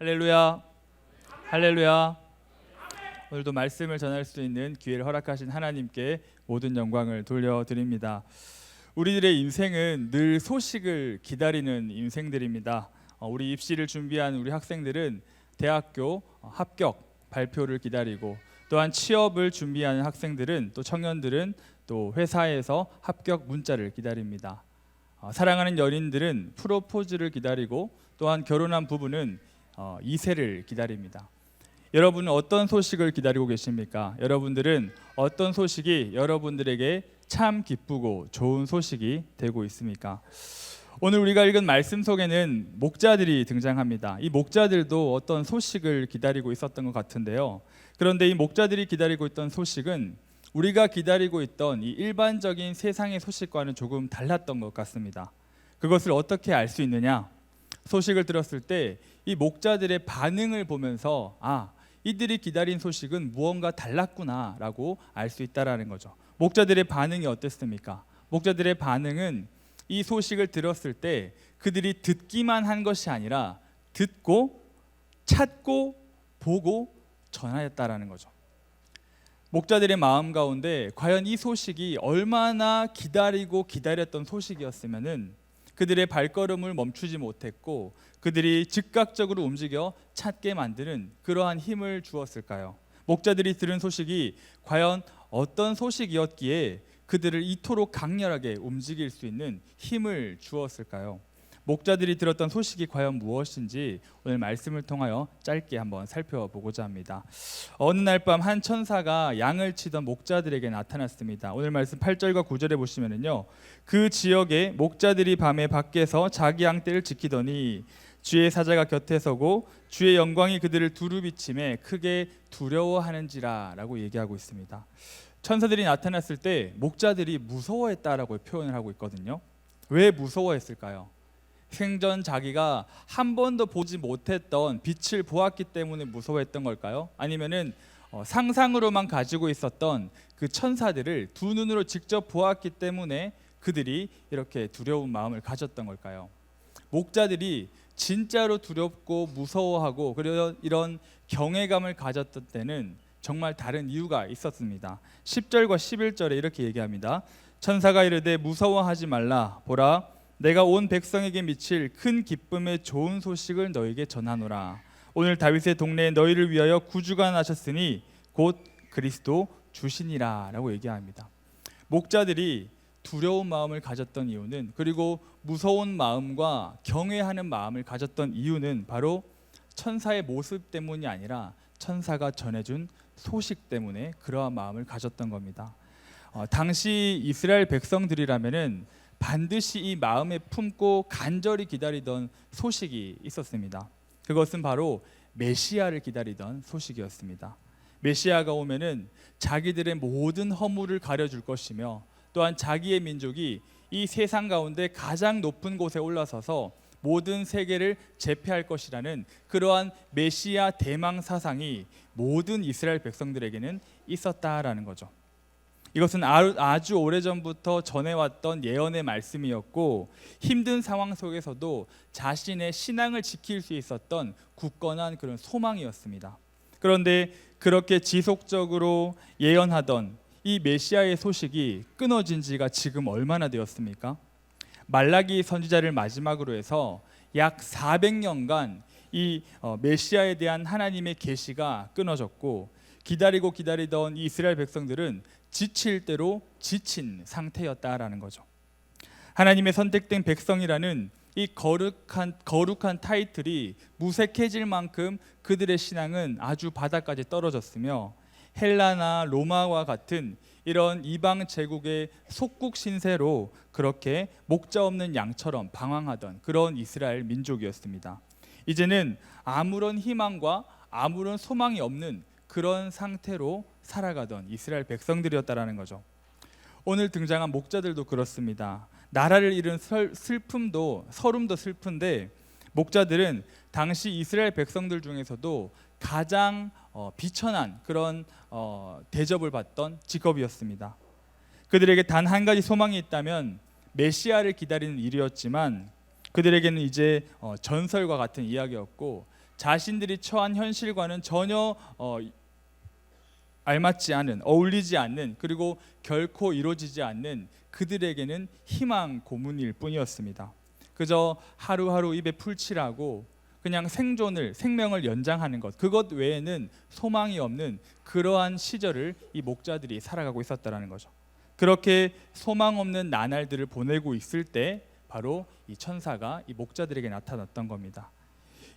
할렐루야. 할렐루야. 오늘도 말씀을 전할 수 있는 기회를 허락하신 하나님께 모든 영광을 돌려드립니다. 우리들의 인생은 늘 소식을 기다리는 인생들입니다. 어, 우리 입시를 준비한 우리 학생들은 대학교 어, 합격 발표를 기다리고 또한 취업을 준비하는 학생들은 또 청년들은 또 회사에서 합격 문자를 기다립니다. 어, 사랑하는 연인들은 프로포즈를 기다리고 또한 결혼한 부부는 어, 이세를 기다립니다. 여러분은 어떤 소식을 기다리고 계십니까? 여러분들은 어떤 소식이 여러분들에게 참 기쁘고 좋은 소식이 되고 있습니까? 오늘 우리가 읽은 말씀 속에는 목자들이 등장합니다. 이 목자들도 어떤 소식을 기다리고 있었던 것 같은데요. 그런데 이 목자들이 기다리고 있던 소식은 우리가 기다리고 있던 이 일반적인 세상의 소식과는 조금 달랐던 것 같습니다. 그것을 어떻게 알 수 있느냐? 소식을 들었을 때 이 목자들의 반응을 보면서 아 이들이 기다린 소식은 무언가 달랐구나라고 알 수 있다라는 거죠. 목자들의 반응이 어땠습니까? 목자들의 반응은 이 소식을 들었을 때 그들이 듣기만 한 것이 아니라 듣고 찾고 보고 전하였다라는 거죠. 목자들의 마음 가운데 과연 이 소식이 얼마나 기다리고 기다렸던 소식이었으면은 그들의 발걸음을 멈추지 못했고 그들이 즉각적으로 움직여 찾게 만드는 그러한 힘을 주었을까요? 목자들이 들은 소식이 과연 어떤 소식이었기에 그들을 이토록 강렬하게 움직일 수 있는 힘을 주었을까요? 목자들이 들었던 소식이 과연 무엇인지 오늘 말씀을 통하여 짧게 한번 살펴보고자 합니다. 어느 날 밤 한 천사가 양을 치던 목자들에게 나타났습니다. 오늘 말씀 8절과 9절에 보시면은요. 그 지역에 목자들이 밤에 밖에서 자기 양떼를 지키더니 주의 사자가 곁에 서고 주의 영광이 그들을 두루 비침에 크게 두려워하는지라라고 얘기하고 있습니다. 천사들이 나타났을 때 목자들이 무서워했다라고 표현을 하고 있거든요. 왜 무서워했을까요? 생전 자기가 한 번도 보지 못했던 빛을 보았기 때문에 무서워했던 걸까요? 아니면은 어, 상상으로만 가지고 있었던 그 천사들을 두 눈으로 직접 보았기 때문에 그들이 이렇게 두려운 마음을 가졌던 걸까요? 목자들이 진짜로 두렵고 무서워하고 그리고 이런 경외감을 가졌던 때는 정말 다른 이유가 있었습니다. 10절과 11절에 이렇게 얘기합니다. 천사가 이르되 무서워하지 말라 보라 내가 온 백성에게 미칠 큰 기쁨의 좋은 소식을 너에게 전하노라. 오늘 다윗의 동네에 너희를 위하여 구주가 나셨으니 곧 그리스도 주시니라라고 얘기합니다. 목자들이 두려운 마음을 가졌던 이유는 그리고 무서운 마음과 경외하는 마음을 가졌던 이유는 바로 천사의 모습 때문이 아니라 천사가 전해준 소식 때문에 그러한 마음을 가졌던 겁니다. 어, 당시 이스라엘 백성들이라면은 반드시 이 마음에 품고 간절히 기다리던 소식이 있었습니다. 그것은 바로 메시아를 기다리던 소식이었습니다. 메시아가 오면은 자기들의 모든 허물을 가려줄 것이며 또한 자기의 민족이 이 세상 가운데 가장 높은 곳에 올라서서 모든 세계를 제패할 것이라는 그러한 메시아 대망 사상이 모든 이스라엘 백성들에게는 있었다라는 거죠. 이것은 아주 오래전부터 전해왔던 예언의 말씀이었고 힘든 상황 속에서도 자신의 신앙을 지킬 수 있었던 굳건한 그런 소망이었습니다. 그런데 그렇게 지속적으로 예언하던 이 메시아의 소식이 끊어진 지가 지금 얼마나 되었습니까? 말라기 선지자를 마지막으로 해서 약 400년간 이 어, 메시아에 대한 하나님의 계시가 끊어졌고 기다리고 기다리던 이스라엘 백성들은 지칠 대로 지친 상태였다라는 거죠. 하나님의 선택된 백성이라는 이 거룩한 거룩한 타이틀이 무색해질 만큼 그들의 신앙은 아주 바닥까지 떨어졌으며 헬라나 로마와 같은 이런 이방 제국의 속국 신세로 그렇게 목자 없는 양처럼 방황하던 그런 이스라엘 민족이었습니다. 이제는 아무런 희망과 아무런 소망이 없는 그런 상태로 살아가던 이스라엘 백성들이었다라는 거죠. 오늘 등장한 목자들도 그렇습니다. 나라를 잃은 슬픔도 서름도 슬픈데 목자들은 당시 이스라엘 백성들 중에서도 가장 어, 비천한 그런 어, 대접을 받던 직업이었습니다. 그들에게 단 한 가지 소망이 있다면 메시아를 기다리는 일이었지만 그들에게는 이제 어, 전설과 같은 이야기였고 자신들이 처한 현실과는 전혀 어, 알맞지 않은 어울리지 않는 그리고 결코 이루어지지 않는 그들에게는 희망 고문일 뿐이었습니다. 그저 하루하루 입에 풀칠하고 그냥 생존을 생명을 연장하는 것 그것 외에는 소망이 없는 그러한 시절을 이 목자들이 살아가고 있었다라는 거죠. 그렇게 소망 없는 나날들을 보내고 있을 때 바로 이 천사가 이 목자들에게 나타났던 겁니다.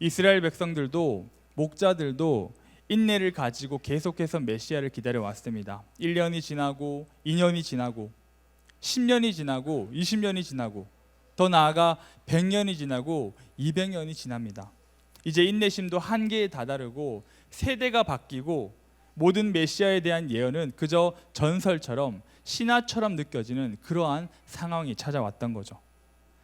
이스라엘 백성들도 목자들도 인내를 가지고 계속해서 메시아를 기다려 왔습니다. 1년이 지나고 2년이 지나고 10년이 지나고 20년이 지나고 더 나아가 100년이 지나고 200년이 지납니다. 이제 인내심도 한계에 다다르고 세대가 바뀌고 모든 메시아에 대한 예언은 그저 전설처럼 신화처럼 느껴지는 그러한 상황이 찾아왔던 거죠.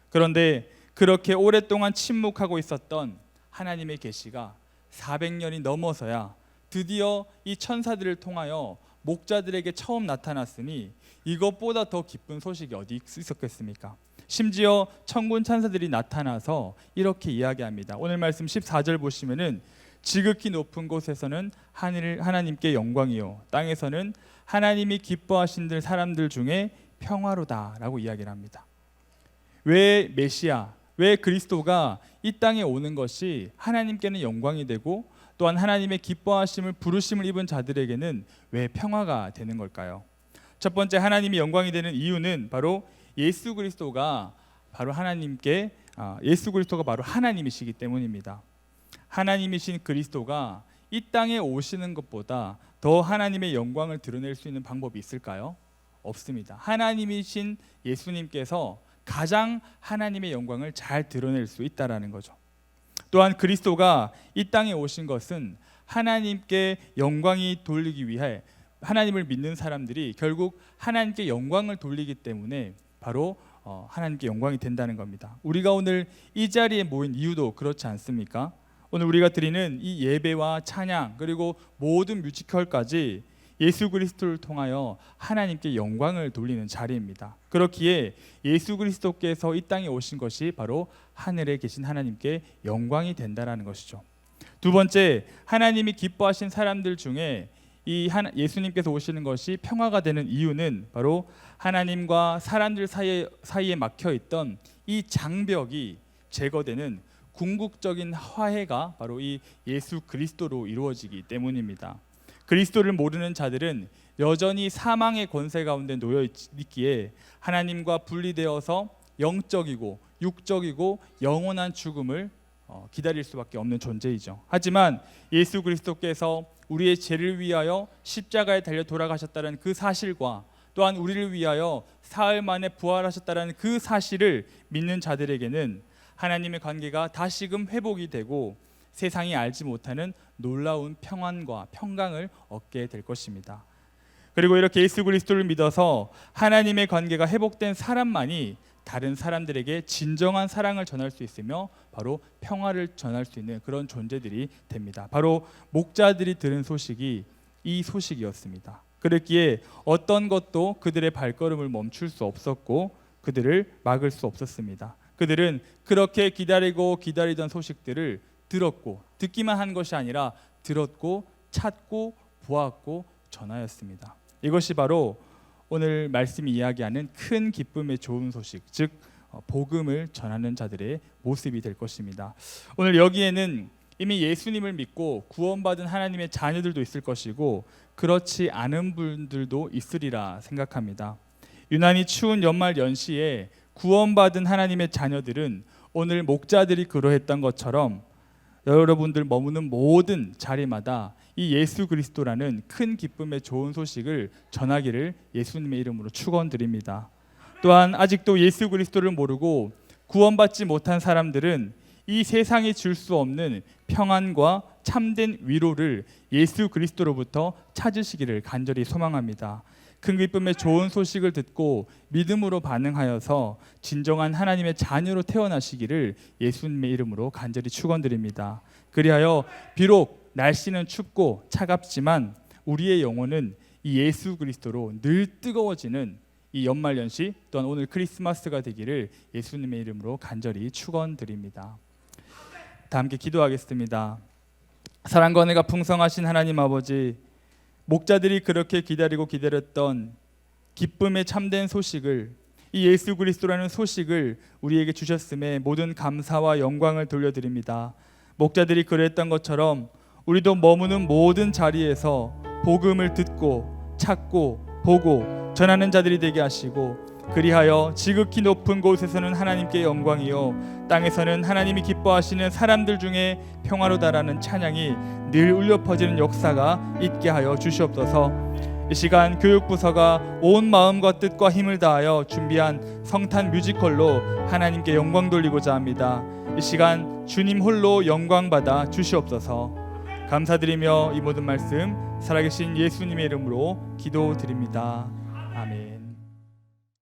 그런데 그렇게 오랫동안 침묵하고 있었던 하나님의 계시가 400년이 넘어서야 드디어 이 천사들을 통하여 목자들에게 처음 나타났으니 이것보다 더 기쁜 소식이 어디 있었겠습니까? 심지어 천군 천사들이 나타나서 이렇게 이야기합니다. 오늘 말씀 14절 보시면은 지극히 높은 곳에서는 하늘 하나님께 영광이요 땅에서는 하나님이 기뻐하신 사람들 중에 평화로다라고 이야기를 합니다. 왜 메시아, 왜 그리스도가 이 땅에 오는 것이 하나님께는 영광이 되고 또한 하나님의 기뻐하심을 부르심을 입은 자들에게는 왜 평화가 되는 걸까요? 첫 번째 하나님이 영광이 되는 이유는 바로 예수 그리스도가 바로 하나님께 아, 예수 그리스도가 바로 하나님이시기 때문입니다. 하나님이신 그리스도가 이 땅에 오시는 것보다 더 하나님의 영광을 드러낼 수 있는 방법이 있을까요? 없습니다. 하나님이신 예수님께서 가장 하나님의 영광을 잘 드러낼 수 있다라는 거죠. 또한 그리스도가 이 땅에 오신 것은 하나님께 영광이 돌리기 위해 하나님을 믿는 사람들이 결국 하나님께 영광을 돌리기 때문에 바로 어, 하나님께 영광이 된다는 겁니다. 우리가 오늘 이 자리에 모인 이유도 그렇지 않습니까? 오늘 우리가 드리는 이 예배와 찬양 그리고 모든 뮤지컬까지 예수 그리스도를 통하여 하나님께 영광을 돌리는 자리입니다. 그렇기에 예수 그리스도께서 이 땅에 오신 것이 바로 하늘에 계신 하나님께 영광이 된다라는 것이죠. 두 번째, 하나님이 기뻐하신 사람들 중에 이 예수님께서 오시는 것이 평화가 되는 이유는 바로 하나님과 사람들 사이에, 사이에 막혀 있던 이 장벽이 제거되는 궁극적인 화해가 바로 이 예수 그리스도로 이루어지기 때문입니다. 그리스도를 모르는 자들은 여전히 사망의 권세 가운데 놓여 있기에 하나님과 분리되어서 영적이고 육적이고 영원한 죽음을 어, 기다릴 수밖에 없는 존재이죠. 하지만 예수 그리스도께서 우리의 죄를 위하여 십자가에 달려 돌아가셨다는 그 사실과 또한 우리를 위하여 사흘 만에 부활하셨다는 그 사실을 믿는 자들에게는 하나님의 관계가 다시금 회복이 되고 세상이 알지 못하는 놀라운 평안과 평강을 얻게 될 것입니다. 그리고 이렇게 예수 그리스도를 믿어서 하나님의 관계가 회복된 사람만이 다른 사람들에게 진정한 사랑을 전할 수 있으며 바로 평화를 전할 수 있는 그런 존재들이 됩니다. 바로 목자들이 들은 소식이 이 소식이었습니다. 그랬기에 어떤 것도 그들의 발걸음을 멈출 수 없었고 그들을 막을 수 없었습니다. 그들은 그렇게 기다리고 기다리던 소식들을 들었고 듣기만 한 것이 아니라 들었고 찾고 보았고 전하였습니다. 이것이 바로 오늘 말씀이 이야기하는 큰 기쁨의 좋은 소식, 즉 어, 복음을 전하는 자들의 모습이 될 것입니다. 오늘 여기에는 이미 예수님을 믿고 구원받은 하나님의 자녀들도 있을 것이고 그렇지 않은 분들도 있으리라 생각합니다. 유난히 추운 연말 연시에 구원받은 하나님의 자녀들은 오늘 목자들이 그러했던 것처럼 여러분들 머무는 모든 자리마다 이 예수 그리스도라는 큰 기쁨의 좋은 소식을 전하기를 예수님의 이름으로 축원드립니다. 또한 아직도 예수 그리스도를 모르고 구원받지 못한 사람들은 이 세상이 줄 수 없는 평안과 참된 위로를 예수 그리스도로부터 찾으시기를 간절히 소망합니다. 큰 기쁨의 좋은 소식을 듣고 믿음으로 반응하여서 진정한 하나님의 자녀로 태어나시기를 예수님의 이름으로 간절히 축원드립니다. 그리하여 비록 날씨는 춥고 차갑지만 우리의 영혼은 이 예수 그리스도로 늘 뜨거워지는 이 연말 연시 또한 오늘 크리스마스가 되기를 예수님의 이름으로 간절히 축원드립니다. 다 함께 기도하겠습니다. 사랑과 은혜가 풍성하신 하나님 아버지 목자들이 그렇게 기다리고 기다렸던 기쁨의 참된 소식을 이 예수 그리스도라는 소식을 우리에게 주셨음에 모든 감사와 영광을 돌려드립니다. 목자들이 그랬던 것처럼 우리도 머무는 모든 자리에서 복음을 듣고 찾고 보고 전하는 자들이 되게 하시고 그리하여 지극히 높은 곳에서는 하나님께 영광이요 땅에서는 하나님이 기뻐하시는 사람들 중에 평화로 달하는 찬양이 늘 울려 퍼지는 역사가 있게 하여 주시옵소서. 이 시간 교육부서가 온 마음과 뜻과 힘을 다하여 준비한 성탄 뮤지컬로 하나님께 영광 돌리고자 합니다. 이 시간 주님 홀로 영광 받아 주시옵소서. 감사드리며 이 모든 말씀 살아계신 예수님의 이름으로 기도드립니다.